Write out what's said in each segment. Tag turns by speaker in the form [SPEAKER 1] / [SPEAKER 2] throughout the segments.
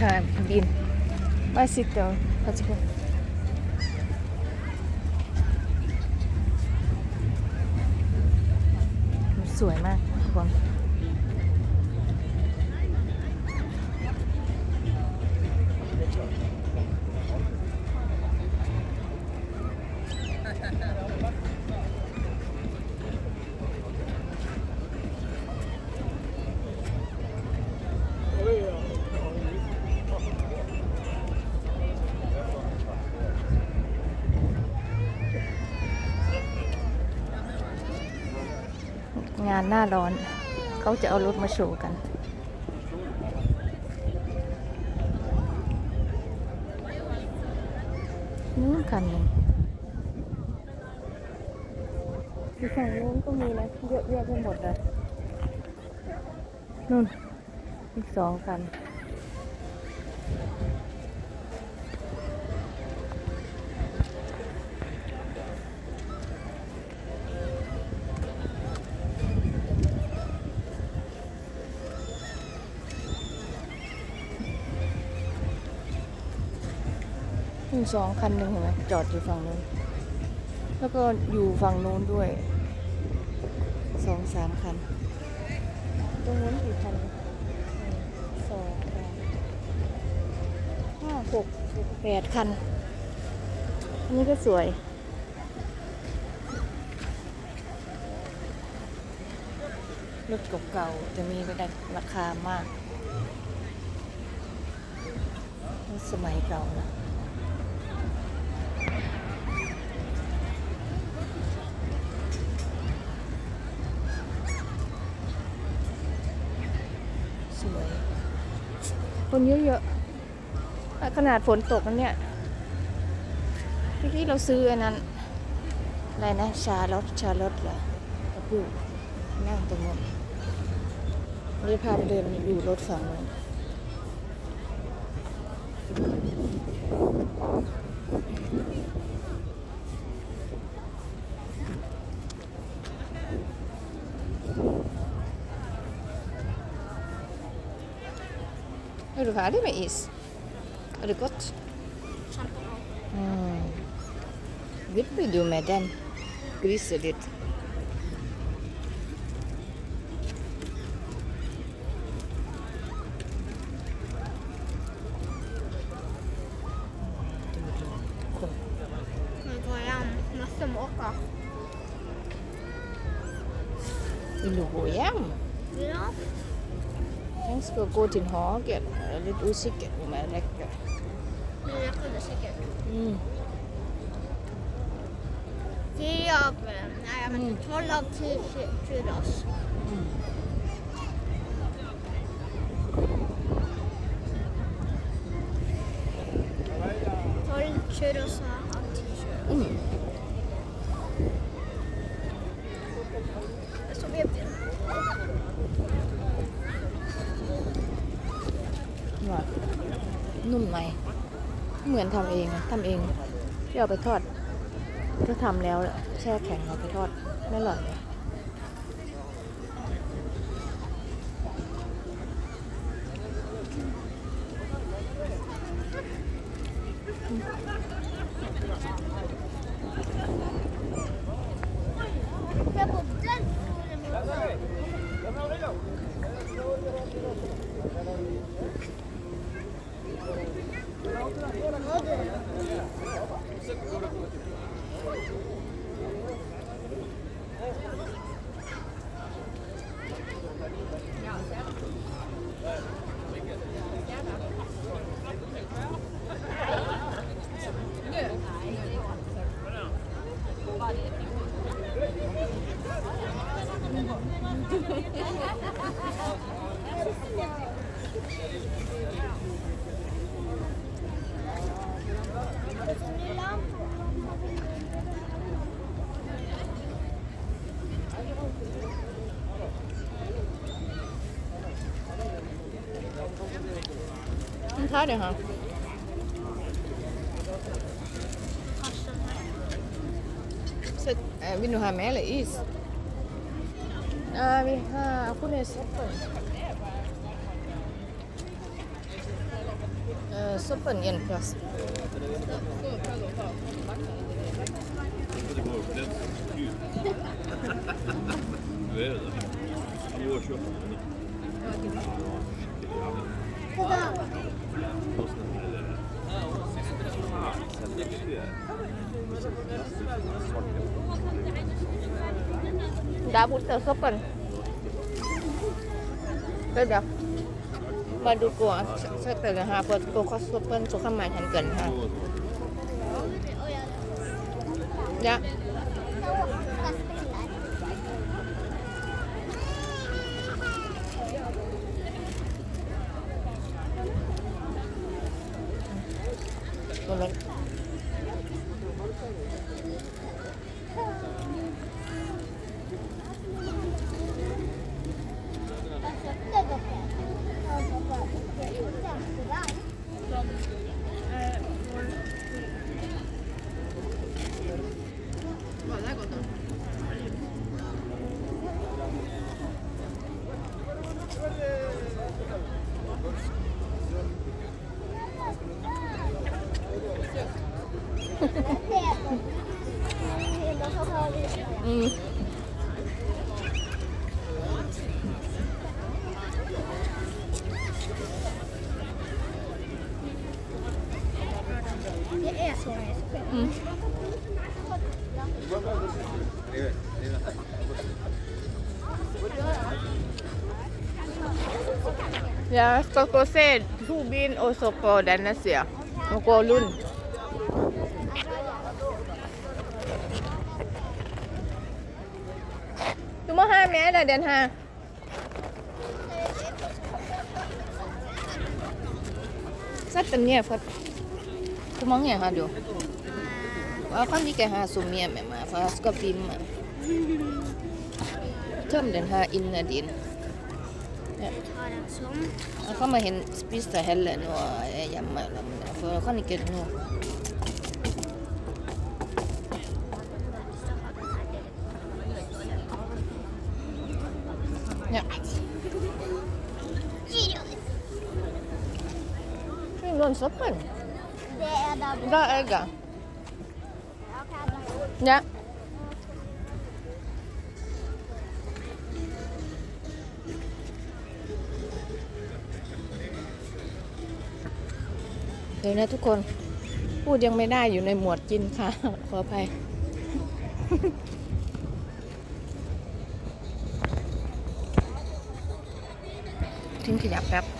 [SPEAKER 1] time บิน bicycle พัชกุสวยมากานหน้าร้อน เขาจะเอารถมาโชว์กัน นู้นคันหนึ่งที่ฝั่งนู้นก็มีนะ เยอะแยะไปหมดเลยนู่น อีกสองคัน นึ่งสองคันหนึ่งเห็นไหมจอดอยู่ฝั่งนู้น แล้วก็อยู่ฝั่งนู้นด้วยสองสามคัน ตรงนู้นกี่คันสองสามห้าหกแปดคัน อันนี้ก็สวยรถเก่าๆจะมีไปได้ราคามากรถสมัยเก่านะ สวย คนเยอะๆอะขนาดฝนตกนันเนี่ยที่เราซื้ออันนั้นอะไรนะชาลอตชาลอตเหรออยู่นั่งตรงนู้นนี่พาไปเดินอยู่รถฝั่งนู้น du ferdig med is? Er det godt? Kjempegodt. Mm. Hva vil du med den grisen ditt? Gå till hagen. Jag är lite osäker om jag räcker.
[SPEAKER 2] Men jag kunde säkert.
[SPEAKER 1] Mm.
[SPEAKER 2] Tio av, nej men
[SPEAKER 1] Mm.
[SPEAKER 2] tolv av tio churros.
[SPEAKER 1] Mm.
[SPEAKER 2] Tolv churros
[SPEAKER 1] ทำเองทำเองที่เอาไปทอดก็ทำแล้วแหละแช่แข็งเอาไปทอดไม่อร่อย Thank you. Không
[SPEAKER 2] thấy được hả?
[SPEAKER 1] Set, eh, minun hänellä is. Ah, vi har kunde soppen. uh, soppen en plats. Det var opplevd gud. มาดูกลัวเชื่อเตือนค่ะ
[SPEAKER 3] เปิดตัวคอสเปิ้ล
[SPEAKER 1] ตัวข้ามหมาแทนเกินค่ะยะ ยาสโตโกเซ
[SPEAKER 2] ทูบินโอ
[SPEAKER 1] โซโกแดนนาเซียโมโกลุนนดูมห้าเมตรเดินห้าสัตว์เป็นี่ยฟัดคุ้มองเนี่ยฮะดู ska pim ma. Töm den här inne din.
[SPEAKER 2] Ta den som.
[SPEAKER 1] Jag kommer hen spisa heller nu och jämma eller för jag kan inte nu. Ja. Fin lån soppen.
[SPEAKER 2] Det är där borta.
[SPEAKER 1] Där är det.
[SPEAKER 2] Jag kan
[SPEAKER 1] Ja. เดี๋ยวนะทุกคนพูดยังไม่ได้อยู่ในหมวดกินค่ะ ขออภัยทิ้งขยะแป๊บ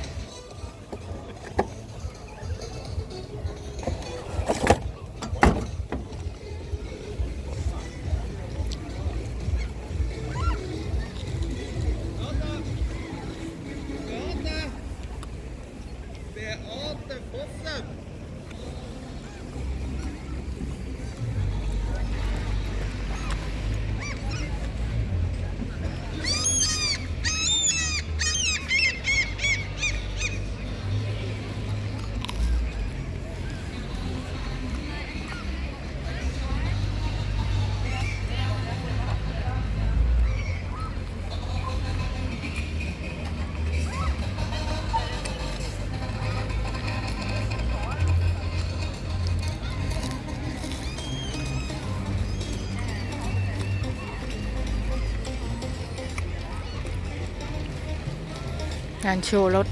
[SPEAKER 1] งานโชว์รถ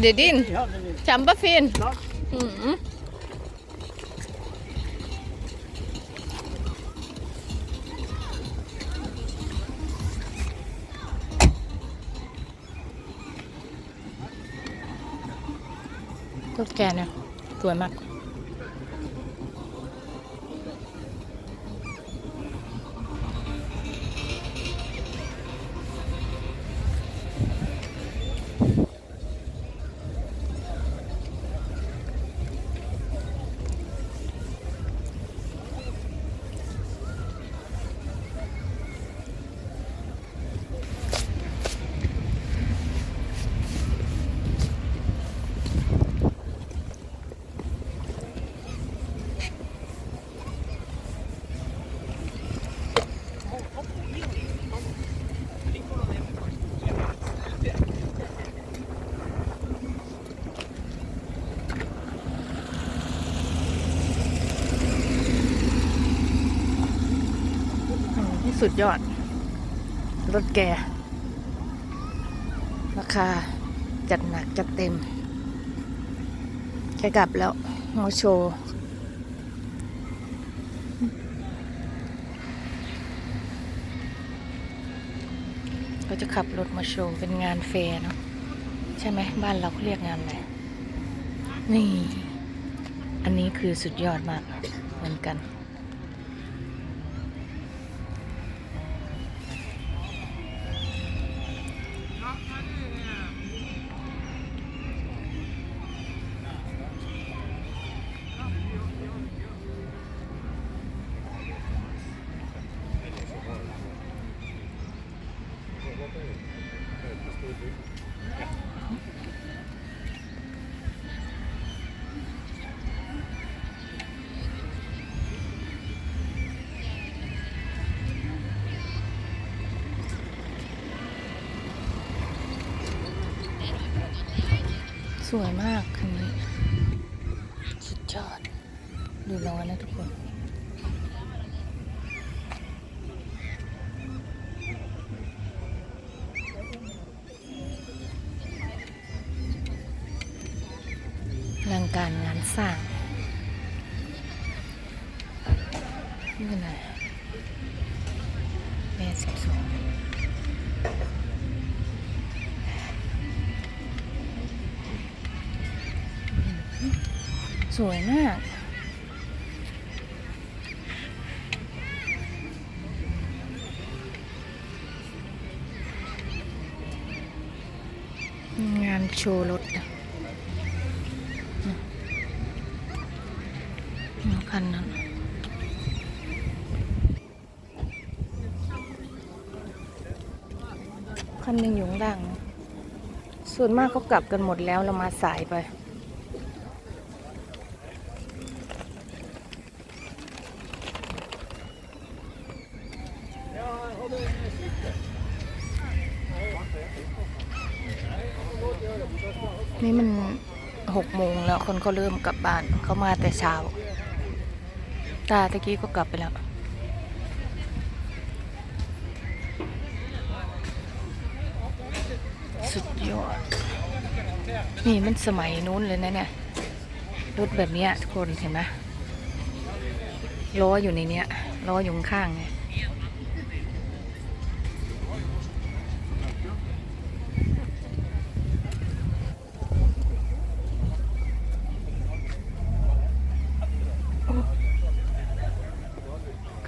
[SPEAKER 1] เดี๋ดินจำปะฟินตุ๊กแกเนี่ยสวยมาก สุดยอด รถแก ราคา จัดหนักจัดเต็มแกกลับแล้วมาโชว์เขาจะขับรถมาโชว์ เป็นงานแฟร์เนาะใช่ไหมบ้านเราเขาเรียกงานอะไรนี่ อันนี้คือสุดยอดมากเหมือนกัน สวยมากคันนี้ สุดยอด ดูร้อนนะทุกคนอลังการงานสร้างนี่เป็นอะไร สวยมากงานโชว์รถนะคันนั้นคันหนึ่งอยู่ข้างล่าง ส่วนมากเขากลับกันหมดแล้วเรามาสายไป นี่มันหกโมงแล้วคน เขาเริ่มกลับบ้านเขามาแต่เช้า ตาตะกี้ก็กลับไปแล้ว สุดยอด นี่มันสมัยนู้นเลยนะเนี่ย รถแบบนี้ทุกคนเห็นไหมล้ออยู่ในเนี้ยล้ออยู่ข้างๆไง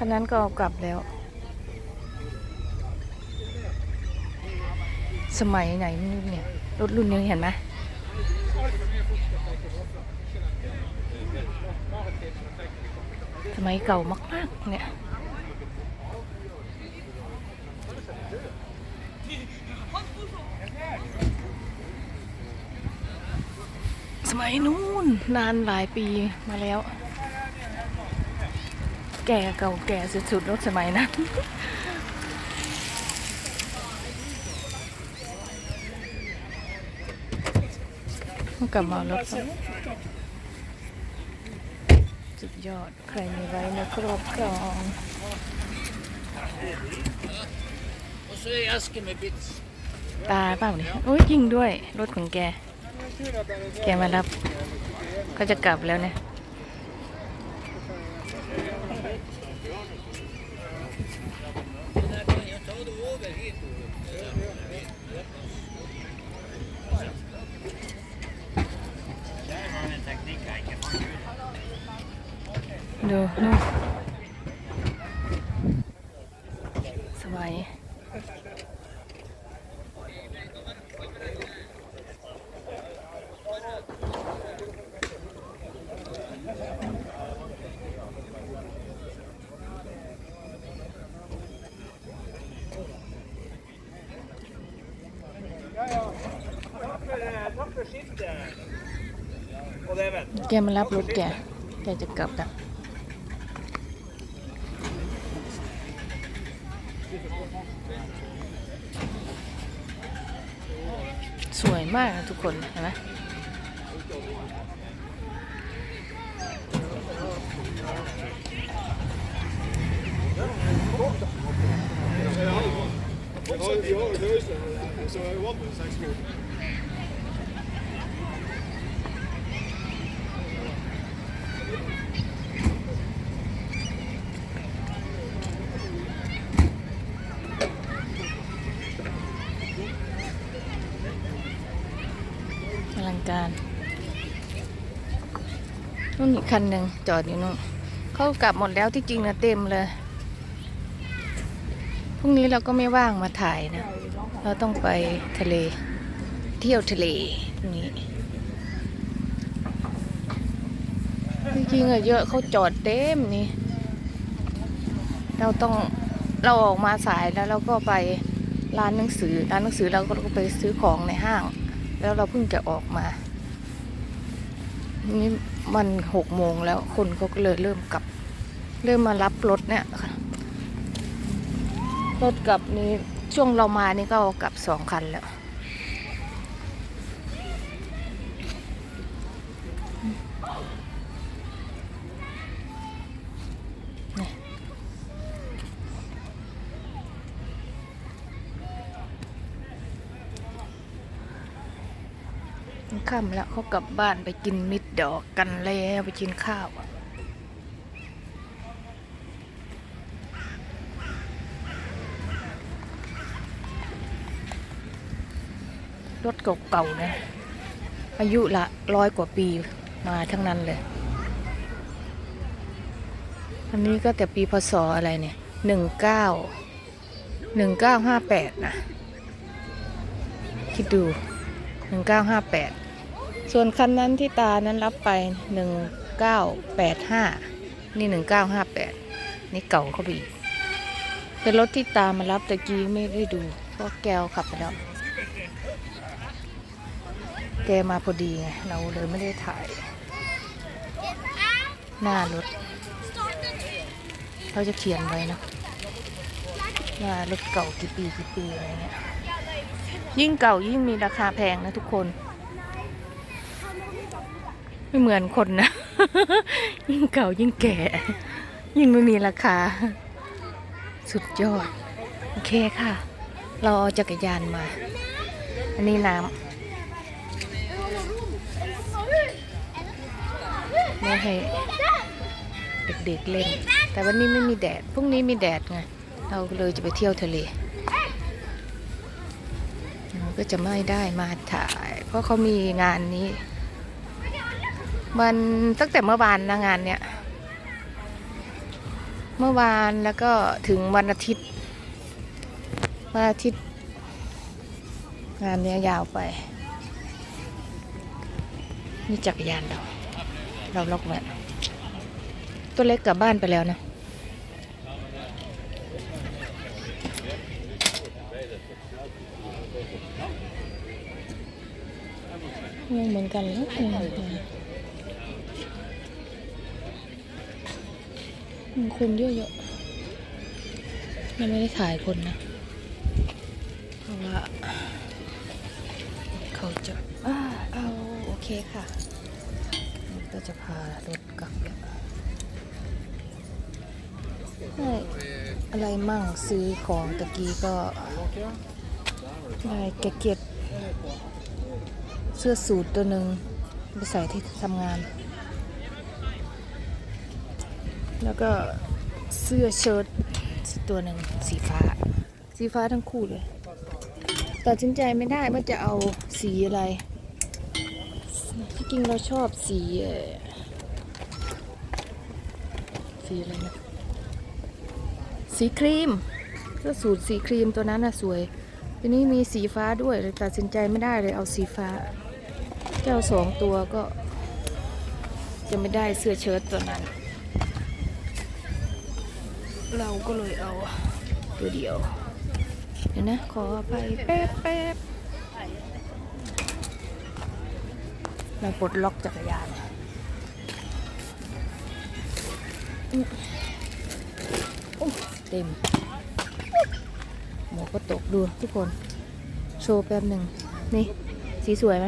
[SPEAKER 1] คันนั้นก็เอากลับแล้ว สมัยไหนไม่เนี่ย รถรุ่นนี้เห็นไหมสมัยเก่ามาก ๆ เนี่ยสมัยนู้นนานหลายปีมาแล้ว แก่เก่าแก่สุดๆรถสมัยนั้นกลับมารถสุดยอด ใครมีไว้ในครอบครอง ตาเปล่าเนี่ยโอ้ยยิงด้วย รถของแก แกมารับเขาจะกลับแล้วเนี่ย ดูนู่นสบาย
[SPEAKER 3] Tack för skiftet. Och det är väl.
[SPEAKER 1] แกมารับรถแก แกจะกลับแล้วสวยมากนะทุกคนเห็นไหม ลังการนู่นอีกคันหนึ่งจอดอยู่นู่นเขากลับหมดแล้วที่จริงนะเต็มเลยพรุ่งนี้เราก็ไม่ว่างมาถ่ายนะ เราต้องไปทะเล เที่ยวทะเลพรุ่งนี้จริงๆอะเยอะเขาจอดเต็มนี่ เราต้องเราออกมาสายแล้วเราก็ไปร้านหนังสือร้านหนังสือเราก็ไปซื้อของในห้าง แล้วเราเพิ่งจะออกมานี่มันหกโมงแล้วคนเขาก็เลยเริ่มกลับ เริ่มมารับรถเนี่ยรถกลับนี่ช่วงเรามานี่ก็กลับสองคันแล้ว ค่ำแล้วเขากลับบ้านไปกินมิดดอกกันแล้วไปกินข้าวรถเก่าๆนะ อายุละร้อยกว่าปีมาทั้งนั้นเลย อันนี้ก็แต่ปีพศอะไรเนี่ยหนึ่งเก้าหนึ่งเก้าห้าแปดนะ คิดดูหนึ่งเก้าห้าแปด ส่วนคันนั้นที่ตานั้นรับไป 1985 นี่ 1958 นี่เก่าเข้าไปอีกเป็นรถที่ตามารับตะกี้ไม่ได้ดู เพราะแกวขับไปแล้ว แกมาพอดีไง เราเลยไม่ได้ถ่าย หน้ารถ เขาจะเขียนไว้นะว่ารถเก่ากี่ปีกี่ปีอะไรเงี้ยยิ่งเก่ายิ่งมีราคาแพงนะทุกคน ไม่เหมือนคนนะ ยิ่งเก่ายิ่งแก่ ยิ่งไม่มีราคา สุดยอด โอเคค่ะ เราเอาจักรยานมา อันนี้น้ำไม่ให้เด็กๆเล่น แต่วันนี้ไม่มีแดด พรุ่งนี้มีแดดไง เราเลยจะไปเที่ยวทะเลเราก็จะไม่ได้มาถ่าย เพราะเขามีงานนี้ มันตั้งแต่เมื่อวานนะงานเนี้ยเมื่อวานแล้วก็ถึงวันอาทิตย์วันอาทิตย์ งานเนี้ยยาวไป นี่จักรยานเรา เราล็อกไว้ตัวเล็กกลับบ้านไปแล้วนะงงเหมือนกันแล้ว มือนกันอืมคนเยอะๆยังไม่ได้ถ่ายคนนะ เพราะว่า เขาจะอ่าเอาโอเคค่ะนี่ก็จะพารถกลับแล้วได้อะไรมั่งซื้อของตะกี้ก็ได้แกะเก็ตเสื้อสูทตัวหนึ่งไปใส่ที่ทำงาน แล้วก็เสื้อเชิ้ตตัวหนึ่งสีฟ้า สีฟ้าทั้งคู่เลยตัดสินใจไม่ได้ว่าจะเอาสีอะไรที่จริงเราชอบสี สีอะไรนะ สีครีมเสื้อสูทสีครีมตัวนั้นน่ะสวย ทีนี้มีสีฟ้าด้วยเลยตัดสินใจไม่ได้เลยเอาสีฟ้า เจ้าสองตัวก็ จะไม่ได้เสื้อเชิ้ตตัวนั้น เราก็เลยเอาตัวเดียว เดี๋ยวนะ ขอไปแป๊บแป๊บเราปลดล็อกจักรยานเต็ม หมวกก็ตกดูทุกคน โชว์แป๊บหนึ่ง นี่ สีสวยไหม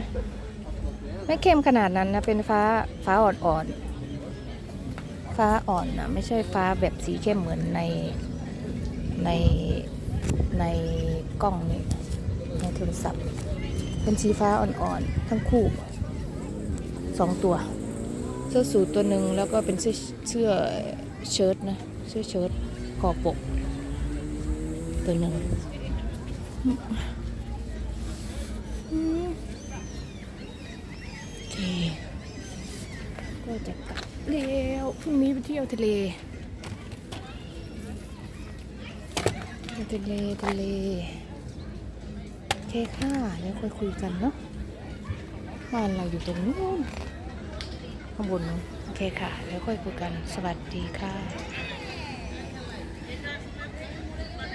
[SPEAKER 1] ไม่เข้มขนาดนั้นนะ เป็นฟ้าฟ้าอ่อนๆ ฟ้าอ่อนนะไม่ใช่ฟ้าแบบสีเข้มเหมือนในในในกล้องนี่ในโทรศัพท์ เป็นสีฟ้าอ่อนๆทั้งคู่สองตัว เสื้อสูทตัวหนึ่งแล้วก็เป็นเสื้อเสื้อเชิ้ตนะเสื้อเชิ้ตคอปก ตัวหนึ่งก็จะกลับ แล้วพรุ่งนี้ไปเที่ยวทะเลเที่ยวทะเลทะเลโอเคค่ะแล้วค่อยคุยกันเนาะบ้านเราอยู่ตรงนู้นข้างบนนู้นโอเคค่ะ แล้วค่อยคุยกันสวัสดีค่ะ